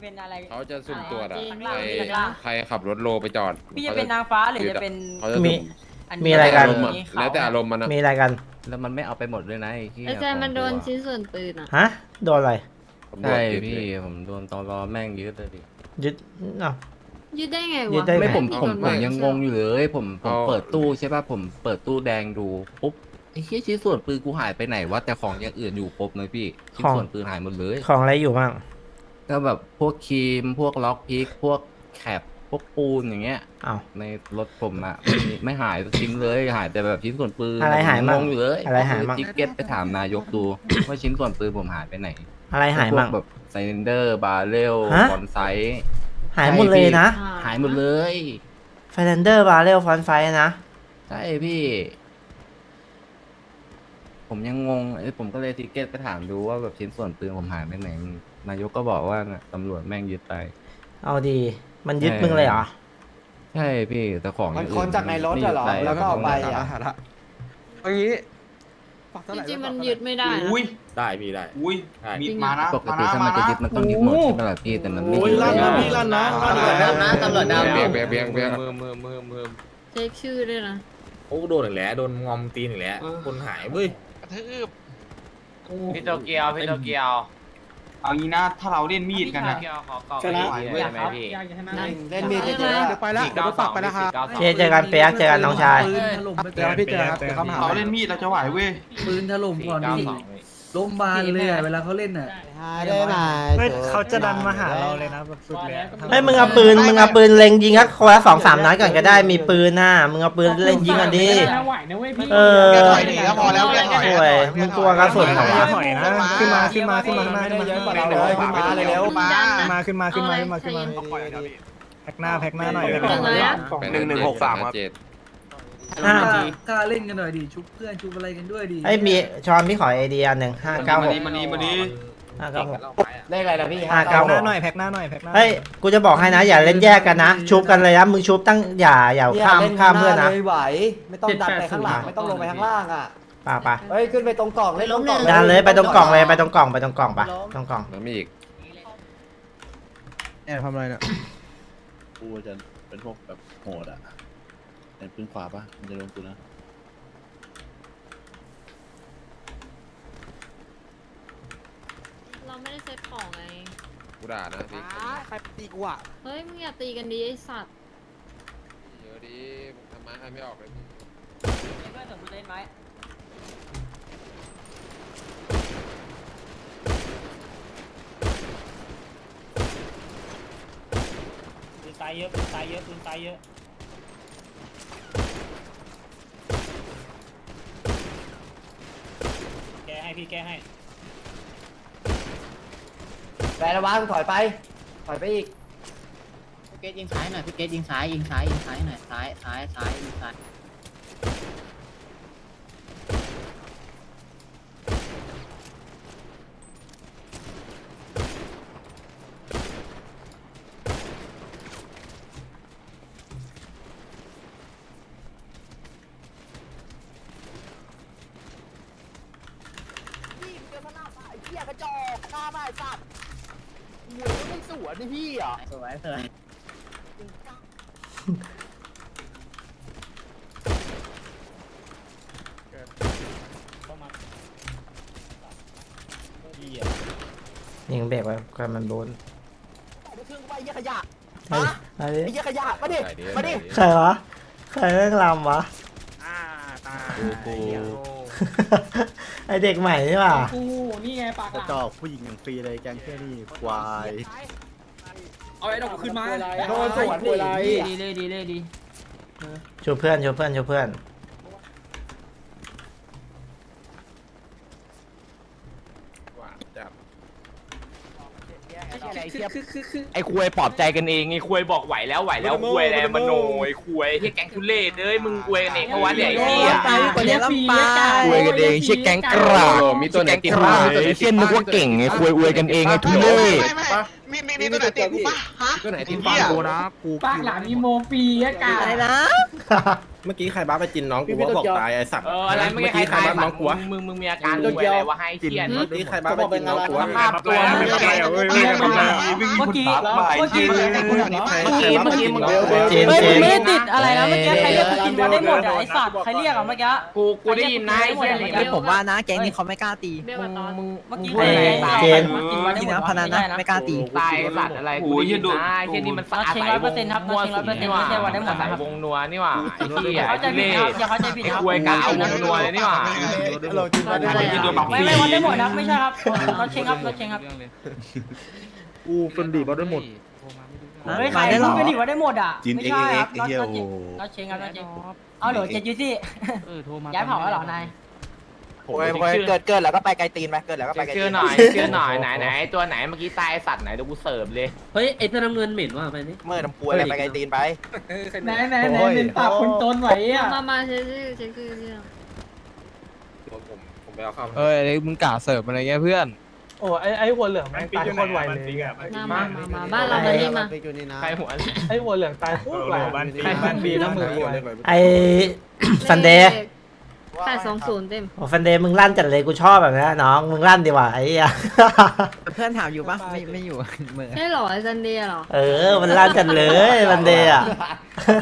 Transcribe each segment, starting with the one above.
เป็นอะไร เขาจะสุ่มตรวจอะจริงใครจริงใครขับรถโลไปจอดพี่จะเป็นนางฟ้าหรือจะเป็นเขาจะมี สุ่มอันมีอะไรกันอารมณ์อะแล้วแต่อารมณ์มันนะมีอะไรกัน แล้วมันไม่เอาไปหมดเลยนะไอ้ที่ไอ้แจนมันโดนชิ้นส่วนปืนอะ ฮะ โดนอะไรตำรวจใช่ยึดพี่เลยผมโดนตอรอแม่งยึดเลยดิยึดอ้าวยึดได้ไงยึวะดได้ไงไม่ผมกผมฎหผมมายยังงงอยู่เลยผมผมเปิดตู้ใช่ป่ะผมเปิดตู้แดงดูปุ๊บไอ้เหี้ยชิ้นส่วนปืนกูหายไปไหนวะแต่ของอย่างอื่นอยู่ครบเลยพี่ชิ้นส่วนปืนหายหมดเลย ของอะไรอยู่บ้าง ก็แบบพวกครีม พวกล็อกพิก พวกแคปพวกปูนอย่างเงี้ย อ้าว ในรถผมอะไม่มีไม่หายสักชิ้นเลยหายแต่แบบชิ้นส่วนปืนอะไรหายผมมั่งงงอยู่เลยอะไรหายมั่งทิกเก็ตไปถามนายกดูว่าชิ้นส่วนปืนผมหายไปไหนอะไรหายพวมั่กงแบบไซเลนเดอร์บาเรลฮะ บอนไซต์หายหมดเลยนะอ่าหายหมดเลยไฟแลนเดอร์บาเรลฟอนไฟนะใช่พี่ ผมยังงงเอ้ยผมก็เลยทิกเก็ตไปถามดูว่าแบบชิ้นส่วนปืนผมหายไปไหน นายกก็บอกว่าน่ะตำรวจแม่งยึดไป เอาดี มันยึดใช่มึงเลยเหรอ ใช่พี่แต่ของมันอย่งค้นจากในรถไม่อะเหรอยึดแล้วก็เอาไปอะอะเอางี้ฝากจเท่าไหร่ริงๆมันฝากเท่าไหยึดไม่ได้นะอุ้ยได้พี่ได้ อุ้ยได้มีมานะปกติถ้ามันจะยึดมันต้องยึดหมดใช่ไหมล่ะพี่แต่มันไม่โอ้ยยึดลั่นเลนะยพี่ลั่นนะลั่นตำรวจดำนะ ตำรวจดำเบียงเบียงเบียงเบียงมือมือมือมือเช็คชื่อด้วยนะ โอ้โดนอีกแล้วโดนงอมตีนอีกแล้วคนหายเว้ยพี่โตเกียวพี่โตเกียว เอางี้นะถ้าเราเล่นมีดกันนะชนะไหวใช่ไหมพี่เล่นมีดเฉยๆเดี๋ยวไปแล้วเดี๋ยวไปฝากไปแล้วครับเจเจอกันเปียกเจอกันน้องชายเดี๋ยวพี่เจอครับเดี๋ยวเข้ามาหาเราเล่นมีดเราจะไหวเว้ยปืนถล่มก่อน นี่ล้มบานเลยอะเวลาเขาเล่นอะ หาได้ไหมเฮ้ยเขาจะดันมาหาเราเลยนะแบบสุดเลยเฮ้ยมึงเอาปืนมึงเอาปืนเล็งยิงก็คนละสองสามนัดก่อนก็ได้มีปืนน่ะมึงเอาปืนเล็งยิงก่อนดิเออ แกถอยหนีก็พอแล้วแกถอยโอ้ยมึงกลัวกระสุนเหรออย่าวะ ถอยนะขึ้นมาขึ้นมาขึ้นมาขึ้นมาขึ้นมาเยอะกว่าเราเลยขึ้นมาเลยเร็วมามาขึ้นมาขึ้นมาขึ้นมาขึ้นมาแพ็กหน้าแพ็กหน้าหน่อยแพ็กหน้าหน่อยหนึ่งหนึ่งหกสามเจ็ด ห้า กล้าเล่นกันหน่อยดิชุบเพื่อนชุบอะไรกันด้วยดิไอ้ยมีชอนพี่ขอไอเดียหนึ่งห้าเก้าหกมานี้มานี้ห้าเก้าหกเลขอะไรนะพี่ห้าเก้าแพ็กหน้าหน่อยแพ็กหน้าหน่อยแพ็กหน้าเฮ้ยกูจะบอกให้นะ อย่าเล่นแยกกันนะ ชุบกันเลยนะมึงชุบตั้งอย่าอย่าข้ามข้ามเพื่อนนะเลยไหว ไม่ต้องดันไปข้างหลังไม่ต้องลงไปข้างล่างอะป่าป่ะเฮ้ยขึ้นไปตรงกล่องเล่นตรงกล่องดันเลยไปตรงกล่องเลยไปตรงกล่องไปตรงกล่องปะตรงกล่องแล้วมีอีกแอบทำอะไรเนี่ยกูจะเป็นพวกแบบโหดอะ เป็นปืนขวาปะมันจะโดนกูนะเราไม่ได้เซ็ตของไง กูด่านะพี่ใครตีกูอะเฮ้ย มึงอย่าตีกันดีไอ้สัตว์ เยอะดิมึงทำไมาให้ไม่ออกเลยพี่เพื่อนของกูเล่นไหมปืนตายเยอะปืนตายเยอะปืนตายเยอะ แก ให้พี่แกให้ แปลระวังถอยไป ถอยไปอีก พี่เกตยิงซ้ายหน่อยพี่เกตยิงซ้ายยิงซ้ายยิงซ้ายหน่อยซ้ายซ้ายซ้ายยิงซ้าย วนี่พี่อะสวยสวยยิงเบรกไว้กันมันโดนไปเครื่องไปเหี้ยขยะไอ้ไอ้ไอ้เหี้ยขยะมาดิมาดิใครวะใครเล่นลำวะอ่าตายกูไอเด็กใหม่นี่ป่ะกระจอกผู้หญิงอย่างฟรีเลยแกงเที่ยนี่ควาย เอาไอ้ดอกขึ้นมา โดนสวนดิดีเลยดีเลยดีชูเพื่อนชูเพื่อนชูเพื่อน ไอ้คุยปลอบใจกันเองไอ้คุยบอกไหวแล้วไหวแล้วคุยอะไรมโนไอ้คุยที่แก๊งทุเล่เอ้ยมึงคุยกันเองเพราะว่าเนี่ยไอ้เหี้ยกว่านี้ลำปาคุยกันเองชื่อแก๊งกราโอ้มีตัวไหนติดกบ้าราไอ้เส้นนึกว่าเก่งไอ้คุยอวยกันเองไอ้ทุเล่มีมีมีตัวไหนตีกูปะฮะตัวไหนติดฟับ้างกูนะกูปากหลังมีโมปีอากาศอะไรนะ เมื่อกี้ใครบ้าไปจินน้องกูว่าบอกตายไอ้สัตว์เอออะไรไม่ใครใครตายบ้าน้องกูวะมึงมึงมีอาการป่วยอะไรวะให้เครียดเมื่อกี้ใครบ้าไปจินน้องกูวะสภาพตัวมึงเมื่อกี้เมื่อกี้เมื่อกี้เมื่อกี้มึงเจนเฮ้ยเจมึงนไม่ได้ติดอะไรนะเมื่อกี้ใครเรียกกูกินมาได้หมดอะไอ้สัตว์ใครเรียกอะเมื่อกี้กูกูได้ยินนะไอ้เหี้ยนี่ผมว่านะแก๊งนี้เขาไม่กล้าตีมึงมึงเมื่อกี้พูดอะไรใครตายกินมาได้หมดกินมาได้หมดไม่กล้าตีตายสัตว์อะไรกูได้ยินนะไอ้เหี้ยนี่มันสะอาดใส่วงมั่วสุมนี่หว่าใส่วงนัวนี่หว่าไอ้เหี้ยเข้าใจไอ้ผิดเล่ครับอย่าเข้าใจผิดไอ้ครับ ควยกะเอาวงนัวเลยนี่หว่าเรากินมาได้ไม่ไม่วัดได้หมดครับไม่ใช่ครับรถเชงครับรถเชงครับอู้เป็นดีบ้าได้หมดเฮ้ยใครรู้ไม่ดีว่าได้หมดอะจินไม่ใช่ครับเอ็กเอ็กเอ็กเหี้ยโอ้โหรถเชงครับรถเชงเอาเดี๋ยวเจ็ดยูซี่ย้ายเผาแล้วเหรอนาย โอ้ยโอ้ยเกิดเกิดแล้วก็ไปไกลตีนไปเกิดแล้วก็ไปไกลเชื่ตีอนหน่อยเชื่อหน่อยไหนไหนตัวไหนเมื่อกี้ตายสัตว์ไหนเดี๋ยวกูเสิร์ฟเลยเฮ้ยไอ้เสื้อน้ำเงินเหม็นว่ะไปนี่เมื่อน้ำปูอะไรไปไกลตีนไปไหนไหนไหนเป็นปากคนตนไหวอะมามาเช็คชื่อเช็คชื่อเรื่องผมผมไปเอาข้าวเอ้ยมึงกะเสิร์ฟอะไรเงี้ยเพื่อนโอ้ไอไอหัวเหลืองแม่งตายโคตรไวเลยมามามามาบ้านเรามานี่มาใครหัวไอหัวเหลืองตายโคตรไวบ้านใครบ้านบีน้ำมือกูไวไอ้ซันเดย์ แปดสองศูนย์เต็มโอ้ซันเดย์มึงลั่นจัดเลยกูชอบแบบนี้น้องมึงลั่นดีกว่าไอ้เหี้ยเพื่อนถามอยู่ปะไม่ไม่อยู่เมื่อใช่เหรอไอ้ซันเดียเหรอ เออ มันลั่นจัดเลยซันเดย์อะ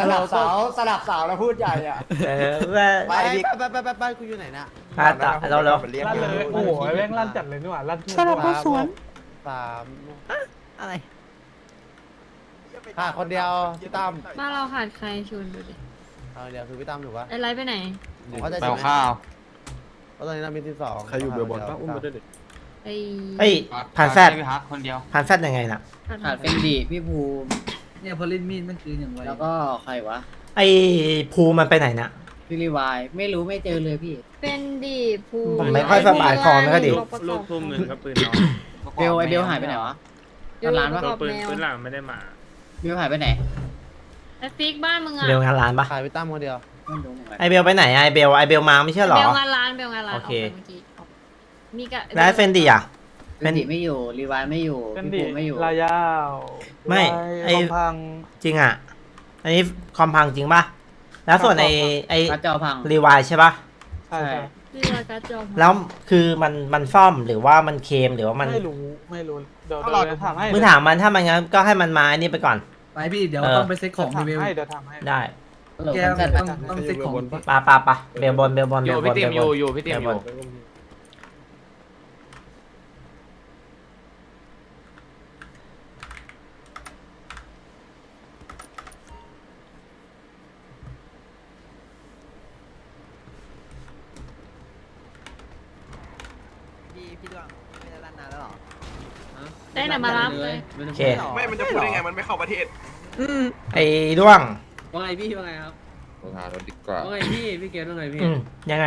สลับสาวสลับสาวแล้วพูดใหญ่อะเออว่าไปพี่ไปไปไปไปกูอยู่ไหนนะอะต่อเราเราเรียกลั่นเลยโอ้โหแม่งลั่นจัดเลยนี่หว่าลั่นสลับเข้าสวนสามอะไรขาดคนเดียวพี่ตั้มบ้านเราขาดใครชวนดูดิเอาเดียวคือพี่ตั้มถูกปะไอ้ไรไปไหน ผมเข้าใจไปเอาข้าวเพราะตอนนี้เรามีที่สองใครอยู่เบลบอลป้าอุ้มมาด้วยดิไอ้เอ้ย ผ่านแฟดคนเดียวผ่านแฟดยังไงน่ะ ขาดเป็นดีพี่ภูมิ เนี่ยพอเล่นมีดมันคืออย่างไรแล้วก็ใครวะไอ้ภูมันไปไหนน่ะพี่รีวาย ไม่รู้ไม่เจอเลยพี่ เป็นดีภูผมไม่ค่อยสบายคอไม่ค่อยดี ลูกทุ่มหนึ่งครับปืนเบลไอเบลหายไปไหนวะร้านวะปืนปืนหลังเบลหายไปไหนไอ้ฟิกบ้านมึงอะเบลงานร้านปะขายพี่ตั้มคนเดียว ไม่รู้เหมือนกันไอเบลไปไหนไอเบลไอเบลมาไม่ใช่เหรอ เบลงานร้านเบลงานร้านโอเค กไปเมื่อกี้ออกมีกะแล้วไอ้เฟนดี้อะเป็นดีไม่อยู่รีวายไม่อยู่เป็นพี่ดีภูมิไม่อยู่ลายาวไม่ไอ้คอมพัง จริงอะอันนี้คอมพังจริงปะแล้วส่วนไอไอการ์ดจอพัง รีวายใช่ปะใช่ใช่รีวายการ์ดจอแล้วคือมันมันซ่อมหรือว่ามันเคลมหรือว่ามันไม่รู้ไม่รู้เดี๋ยวเดี๋ยวถามให้มึงถามมันถ้ามันงั้นก็ให้มันมาไอ้นี่ไปก่อน ไปพี่เดี๋ยวเออ ต้องไปเซ็ตของถาดีมเวลให้เดี๋ยวถามให้ได้ ฮัลโหลแกแซดต้องต้องเซ็ตของปะปะปะเบลบอลเบลบอลอเบลยู่บอพี่ลเตรียมเบอลบยู่อลอยู่พี่เตรียมอยู่พี่พี่ดวงไม่ได้ลั่นนานแล้วหรอได้ไหนมารับเลย โอเค ไม่ มันจะพูดได้ไง มันไอ้ด้วง ว่าไงพี่ว่าไงครับผมหารถดีกว่าว่าไงพี่พี่เกมว่าไงพี่ อืมยังไง